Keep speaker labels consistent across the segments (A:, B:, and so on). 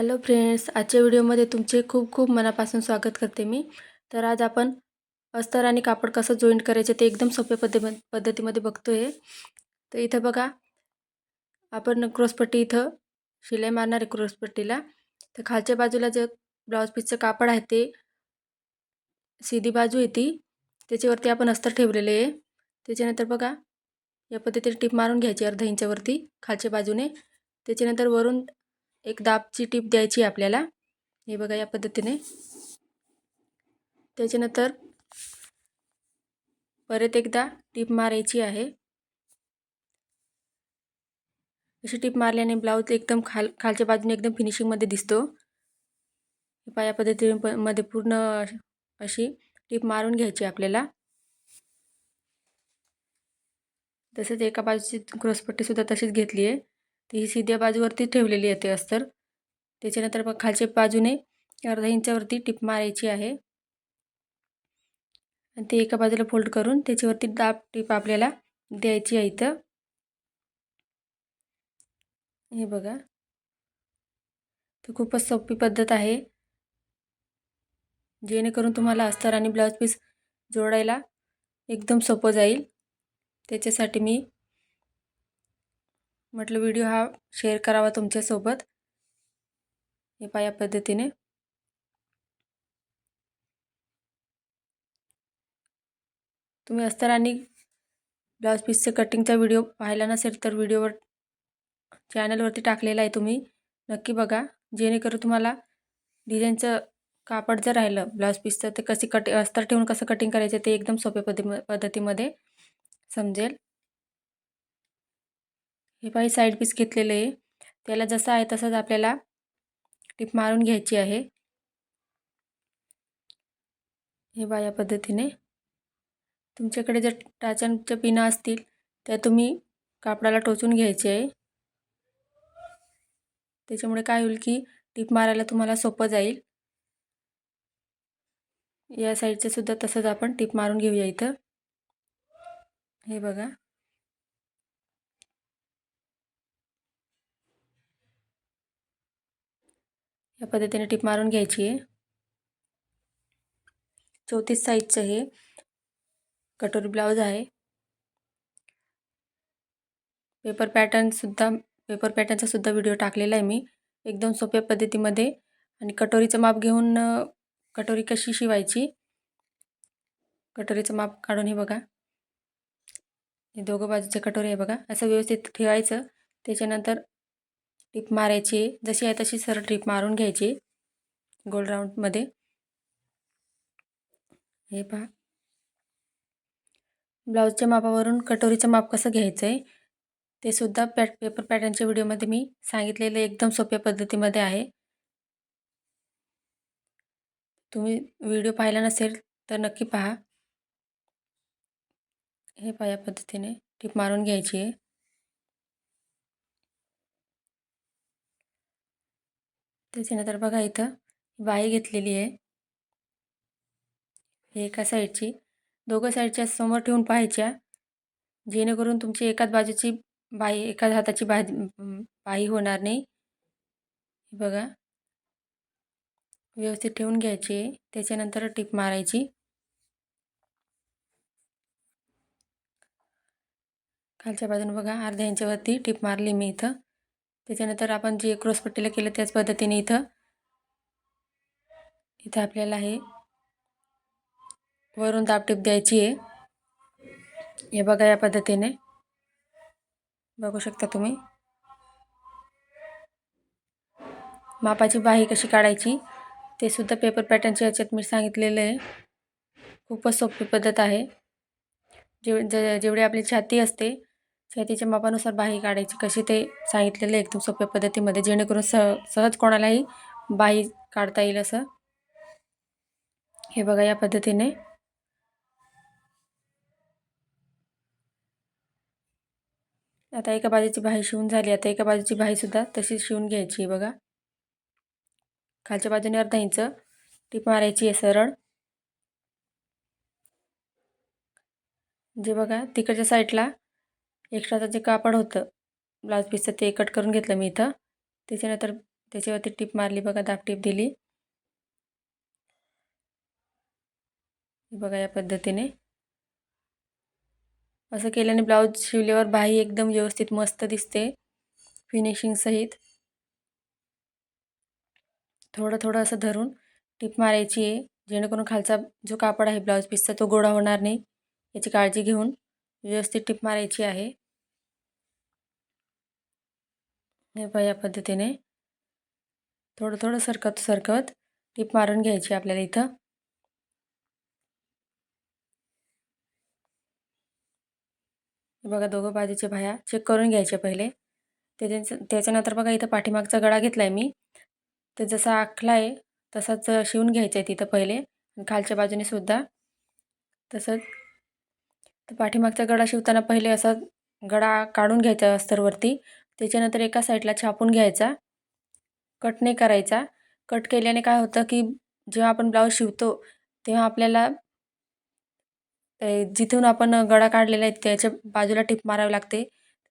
A: Hello friends आजच्या व्हिडिओमध्ये तुमचे खूप खूप मनापासून स्वागत करते मी. तर आज आपण अस्तर आणि कापड कसं जॉईंट करायचं ते एकदम सोप्या पद्धती पद्धतीमध्ये बघतो आहे तर इथं बघा आपण क्रॉसपट्टी इथं शिलाई मारणार आहे क्रॉसपट्टीला. तर खालच्या बाजूला जे ब्लाऊज पीसचं कापड आहे ते सीधी बाजू आहे ती. त्याच्यावरती आपण अस्तर ठेवलेले आहे. त्याच्यानंतर बघा या पद्धतीने टीप मारून घ्यायची अर्धा इंचावरती खालच्या बाजूने. त्याच्यानंतर वरून एक दाबची टीप द्यायची आपल्याला. हे बघा या पद्धतीने. त्याच्यानंतर परत एकदा टीप मारायची आहे. अशी टीप मारल्याने ब्लाऊज एकदम खाल खालच्या बाजूने एकदम फिनिशिंगमध्ये दिसतो. पाया पद्धतीने मध्ये पूर्ण अशी टीप मारून घ्यायची आपल्याला. तसेच एका बाजूची क्रॉसपट्टीसुद्धा तशीच घेतली आहे. ती सीध्या सिध्या बाजूवरती ठेवलेली आहे ते अस्तर. त्याच्यानंतर मग खालच्या बाजूने अर्धा इंचावरती टिप मारायची आहे. आणि ती एका बाजूला फोल्ड करून त्याच्यावरती दाब टिप आपल्याला द्यायची आहे इथं. हे बघा. तर खूपच सोपी पद्धत आहे. जेणेकरून तुम्हाला अस्तर आणि ब्लाऊज पीस जोडायला एकदम सोपं जाईल. त्याच्यासाठी मी म्हटलं व्हिडिओ हा शेअर करावा तुमच्यासोबत. हे पा या पद्धतीने. तुम्ही अस्तर आणि ब्लाऊज पीसचं कटिंगचा व्हिडिओ पाहिला नसेल तर व्हिडिओवर चॅनलवरती टाकलेला आहे तुम्ही. नक्की बघा. जेणेकरून तुम्हाला डिझाईनचं कापड जर राहिलं ब्लाऊज पीसचं ते कशी कट अस्तर ठेवून कसं कटिंग करायचं ते एकदम सोप्या पद्धती पद्धतीमध्ये समजेल. हे पाही साईड पीस घेतलेलं आहे. त्याला जसं आहे तसंच आपल्याला टिप मारून घ्यायची आहे. हे बा या पद्धतीने. तुमच्याकडे जर टाचांच्या पिना असतील त्या तुम्ही कापडाला टोचून घ्यायचे आहे. त्याच्यामुळे काय होईल की टीप मारायला तुम्हाला सोपं जाईल. या साईडचं सुद्धा तसंच आपण टिप मारून घेऊया इथं. हे बघा. या पद्धतीने टिप मारून घ्यायची आहे. चौतीस साईजचं हे कटोरी ब्लाऊज आहे. पेपर पॅटर्नसुद्धा पेपर पॅटर्नचासुद्धा व्हिडिओ टाकलेला आहे मी. एकदम सोप्या पद्धतीमध्ये आणि कटोरीचं माप घेऊन कटोरी कशी शिवायची? कटोरीचं माप काढून हे बघा. हे दोघं बाजूचे कटोरी आहे बघा. असं व्यवस्थित ठेवायचं. त्याच्यानंतर टिप मारायची. जशी आहे तशी सरळ टिप मारून घ्यायची. गोल राऊंडमध्ये हे पहा. ब्लाऊजच्या मापावरून कटोरीचं माप कसं घ्यायचं आहे ते सुद्धा पॅट पेपर पॅटर्नच्या व्हिडिओमध्ये मी सांगितलेलं एकदम सोप्या पद्धतीमध्ये आहे. तुम्ही व्हिडिओ पाहिला नसेल तर नक्की पहा. हे पहा या पद्धतीने. टिप मारून घ्यायची आहे. त्याच्यानंतर बघा इथं बाई घेतलेली आहे. हे एका साईडची दोघं साईडच्या समोर ठेवून पाहायच्या. जेणेकरून तुमची एकाच बाजूची बाई एकाच हाताची बाई होणार नाही. बघा. व्यवस्थित ठेवून घ्यायची. त्याच्यानंतर टीप मारायची. खालच्या बाजूने बघा अर्ध्या इंच्यावरती टीप मारली मी इथं. त्याच्यानंतर आपण जे क्रॉसपट्टीला केलं त्याच पद्धतीने इथं इथं आपल्याला हे वरून दाबटीप द्यायची आहे. हे बघा या पद्धतीने. बघू शकता तुम्ही. मापाची बाही कशी काढायची ते सुद्धा पेपर पॅटर्नच्या याच्यात मी सांगितलेलं आहे. खूपच सोपी पद्धत आहे. जेव जेवढी आपली छाती असते शेतीच्या मापानुसार बाही काढायची. कशी ते सांगितलेलं आहे एकदम सोप्या पद्धतीमध्ये जेणेकरून सह सहज कोणालाही बाही काढता येईल असं. हे बघा या पद्धतीने. आता एका बाजूची बाही शिवून झाली. आता एका बाजूची बाहीसुद्धा तशीच शिवून घ्यायची आहे बघा. खालच्या बाजूने अर्धा इंच टीप मारायची आहे सरळ. जे बघा तिकडच्या साईडला एक्स्ट्राचं जे कापड होतं ब्लाऊज पीसचं ते कट करून घेतलं मी इथं. त्याच्यानंतर त्याच्यावरती टीप मारली बघा दाब टीप दिली. बघा या पद्धतीने. असं केल्याने ब्लाऊज शिवल्यावर बाही एकदम व्यवस्थित मस्त दिसते. फिनिशिंग सहित. थोडं थोडं असं धरून टीप मारायची आहे. जेणेकरून खालचा जो कापड आहे ब्लाऊज पीसचा तो गोळा होणार नाही. याची काळजी घेऊन व्यवस्थित टीप मारायची आहे. हे पहा या पद्धतीने. थोडं थोडं सरकत सरकत टीप मारून घ्यायची आपल्याला इथं. बघा दोघं बाजूचे भाया चेक करून घ्यायचे पहिले. त्याच्या त्याच्यानंतर बघा इथं पाठीमागचा गळा घेतला आहे मी. तर जसा आखला आहे तसाच शिवून घ्यायचा आहे तिथं पहिले. खालच्या बाजूने सुद्धा. तसंच. तर पाठीमागचा गळा शिवताना पहिले असा गळा काढून घ्यायचा अस्तरवरती. त्याच्यानंतर एका साईडला छापून घ्यायचा. कट नाही करायचा. कट केल्याने काय होतं की जेव्हा आपण ब्लाऊज शिवतो तेव्हा आपल्याला जिथून आपण गळा काढलेला आहे त्याच्या बाजूला टिप मारावी लागते.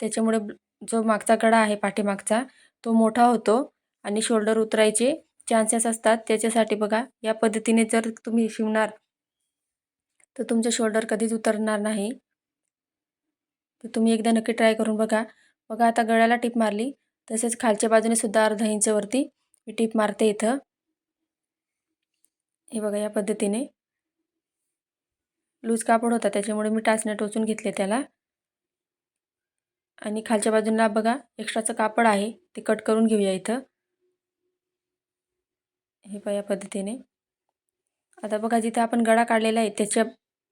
A: त्याच्यामुळे जो मागचा गळा आहे पाठीमागचा तो मोठा होतो आणि शोल्डर उतरायचे चान्सेस असतात. त्याच्यासाठी बघा या पद्धतीने जर तुम्ही शिवणार तर तुमचे शोल्डर कधीच उतरणार नाही. तर तुम्ही एकदा नक्की ट्राय करून बघा. बघा आता गळ्याला टीप मारली. तसेच खालच्या बाजूने सुद्धा अर्धा इंचवरती मी टीप मारते इथं. हे बघा या पद्धतीने. लूज कापड होता त्याच्यामुळे मी टाचने टोचून घेतले त्याला. आणि खालच्या बाजूला बघा एक्स्ट्राचं कापड आहे ते कट करून घेऊया इथं. हे बघा या पद्धतीने. आता बघा जिथे आपण गळा काढलेला आहे त्याच्या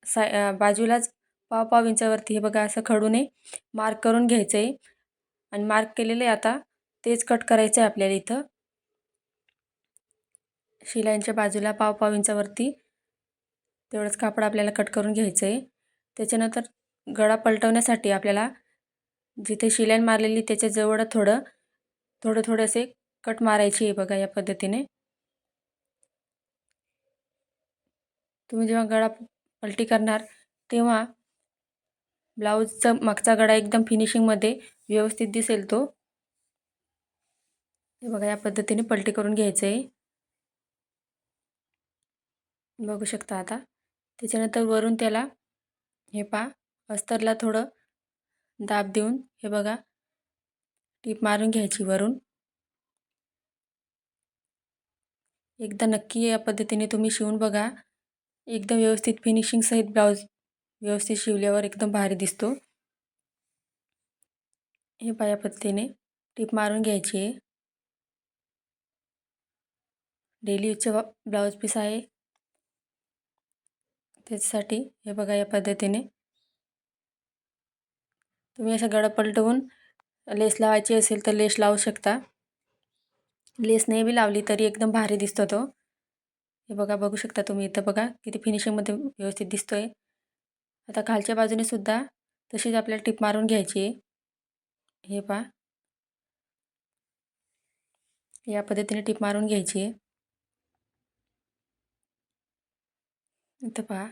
A: सा बाजूलाच पाव पाव इंचावरती हे बघा असं खडूने मार्क करून घ्यायचं आहे आणि मार्क केलेलं आहे आता. तेच कट करायचं आहे आपल्याला इथं. शिलाईंच्या बाजूला पाव पाव इंचावरती तेवढंच कापड आपल्याला कट करून घ्यायचं आहे त्याच्यानंतर गळा पलटवण्यासाठी आपल्याला जिथे शिलाईन मारलेली त्याच्याजवळ थोडं थोडं थोडं थोडेसे कट मारायची आहे बघा या पद्धतीने. तुम्ही जेव्हा गळा पलटी करणार तेव्हा ब्लाऊजचा मागचा गळा एकदम फिनिशिंगमध्ये व्यवस्थित दिसेल तो. हे बघा या पद्धतीने पलटी करून घ्यायचं आहे बघू शकता आता. त्याच्यानंतर वरून त्याला हे पा अस्तरला थोडं दाब देऊन हे बघा टीप मारून घ्यायची वरून. एकदा नक्की या पद्धतीने तुम्ही शिवून बघा. एकदम व्यवस्थित फिनिशिंगसहित ब्लाऊज व्यवस्थित शिवल्यावर एकदम भारी दिसतो. हे पाया पद्धतीने टीप मारून घ्यायची आहे. डेली यूजचं ब्लाऊज पीस आहे. त्याच्यासाठी हे बघा या पद्धतीने. तुम्ही असं गळा पलटवून लेस लावायची असेल तर लेस लावू शकता. लेस नाही बी लावली तरी एकदम भारी दिसतो तो. हे बघा बघू शकता तुम्ही इथं बघा किती फिनिशिंगमध्ये व्यवस्थित दिसतो आहे आता खालच्या बाजूने सुद्धा तशीच आपल्याला टिप मारून घ्यायची आहे. हे पहा. या पद्धतीने टिप मारून घ्यायची आहे. इथं पहा.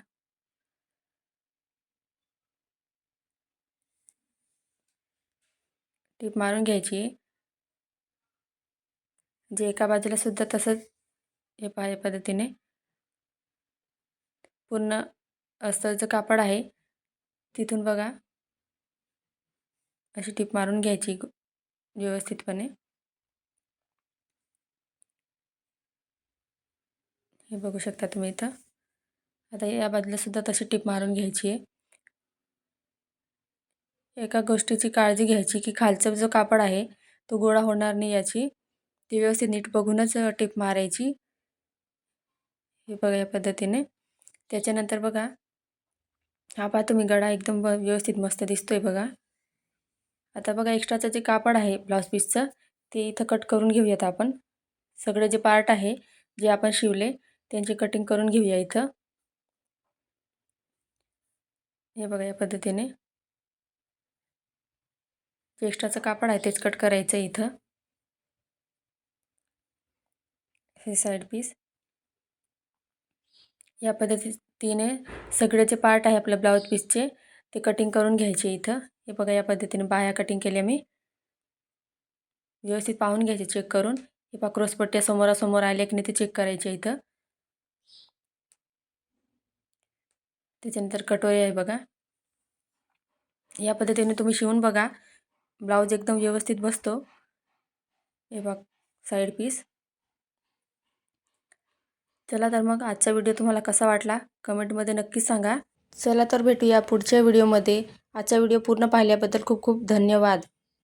A: टीप मारून घ्यायची आहे. जे एका बाजूला सुद्धा तसंच हे पहा या पद्धतीने. पूर्ण अस्तरचं कापड आहे तिथून बघा. अशी टीप मारून घ्यायची व्यवस्थितपणे. हे बघू शकता तुम्ही इथं. आता या बाजूलासुद्धा तशी टीप मारून घ्यायची आहे. एका गोष्टीची काळजी घ्यायची की खालचा जो कापड आहे तो गोळा होणार नाही याची. ती व्यवस्थित नीट बघूनच टीप मारायची. हे बघा या पद्धतीने. त्याच्यानंतर बघा हा पहा तुम्ही गळा एकदम व्यवस्थित मस्त दिसतोय बघा. आता बघा एक्स्ट्राचं जे कापड आहे ब्लाऊज पीसचं ते इथं कट करून घेऊयात आपण. सगळे जे पार्ट आहे जे आपण शिवले त्यांची कटिंग करून घेऊया इथं. हे बघा या पद्धतीने. जे एक्स्ट्राचं कापड आहे तेच कट करायचं आहे इथं. हे साईड पीस या पद्धतीने सगळे जे पार्ट आहे आपल्या ब्लाऊज पीसचे ते कटिंग करून घ्यायचे इथं. हे बघा या पद्धतीने बाया कटिंग केल्या मी. व्यवस्थित पाहून घ्यायचे चेक करून. हे पा क्रॉसपट्ट्या समोरासमोर आल्या की नाही ते चेक करायचे इथं. त्याच्यानंतर कटोरी आहे बघा. या पद्धतीने तुम्ही शिवून बघा. ब्लाऊज एकदम व्यवस्थित बसतो. हे बघ साईड पीस चला तर मग आजचा व्हिडिओ तुम्हाला कसा वाटला? कमेंटमध्ये नक्कीच सांगा. चला तर भेटूया पुढच्या व्हिडिओमध्ये. आजचा व्हिडिओ पूर्ण पाहिल्याबद्दल खूप खूप धन्यवाद.